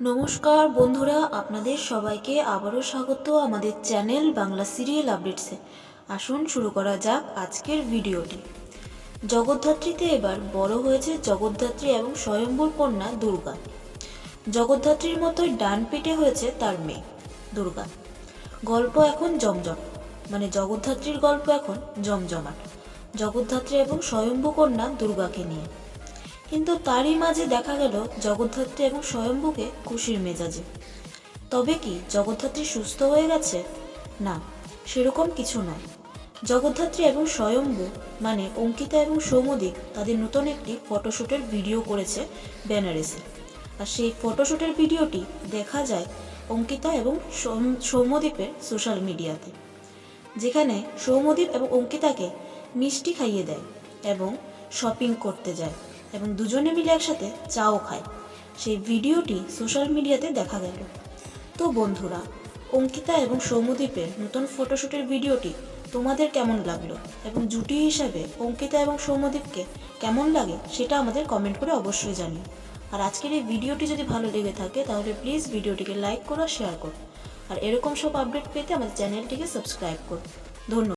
নমস্কার বন্ধুরা, আপনাদের সবাইকে আবারও স্বাগত আমাদের চ্যানেল বাংলা সিরিয়াল আপডেটসে। আসুন শুরু করা যাক আজকের ভিডিওটি। জগদ্ধাত্রীতে এবার বড় হয়েছে জগদ্ধাত্রী এবং স্বয়ম্বর কন্যা দুর্গা। জগদ্ধাত্রীর মতোই ডান পিঠে হয়েছে তার মেয়ে, দুর্গা। গল্প এখন জমজম মানে জগদ্ধাত্রীর গল্প এখন জমজমাট। জগদ্ধাত্রী এবং স্বয়ম্ভু কন্যা দুর্গাকে নিয়ে। কিন্তু তারই মাঝে দেখা গেল জগদ্ধাত্রী এবং স্বয়ম্ভুকে খুশির মেজাজে। তবে কি জগদ্ধাত্রী সুস্থ হয়ে গেছে? না, সেরকম কিছু নয়। জগদ্ধাত্রী এবং স্বয়ম্ভু মানে অঙ্কিতা এবং সৌমদীপ তাদের নতুন একটি ফটোশ্যুটের ভিডিও করেছে বেনারসে। আর সেই ফটোশ্যুটের ভিডিওটি দেখা যায় অঙ্কিতা এবং সৌম- সৌম্যদীপের সোশ্যাল মিডিয়াতে, যেখানে সৌম্যদীপ এবং অঙ্কিতাকে মিষ্টি খাইয়ে দেয় এবং শপিং করতে যায়। এবং দুজনে মিলে একসাথে চাও খায়। সেই ভিডিওটি সোশ্যাল মিডিয়াতে দেখা গেল। তো বন্ধুরা, অঙ্কিতা এবং সৌমদ্বীপের নতুন ফটোশ্যুটের ভিডিওটি তোমাদের কেমন লাগল এবং জুটি হিসাবে অঙ্কিতা এবং সৌম্যদীপকে কেমন লাগে সেটা আমাদের কমেন্ট করে অবশ্যই জানিও। আর আজকের এই ভিডিওটি যদি ভালো লেগে থাকে তাহলে প্লিজ ভিডিওটিকে লাইক করো শেয়ার করো। আর এরকম সব আপডেট পেতে আমাদের চ্যানেলটিকে সাবস্ক্রাইব করো। ধন্যবাদ।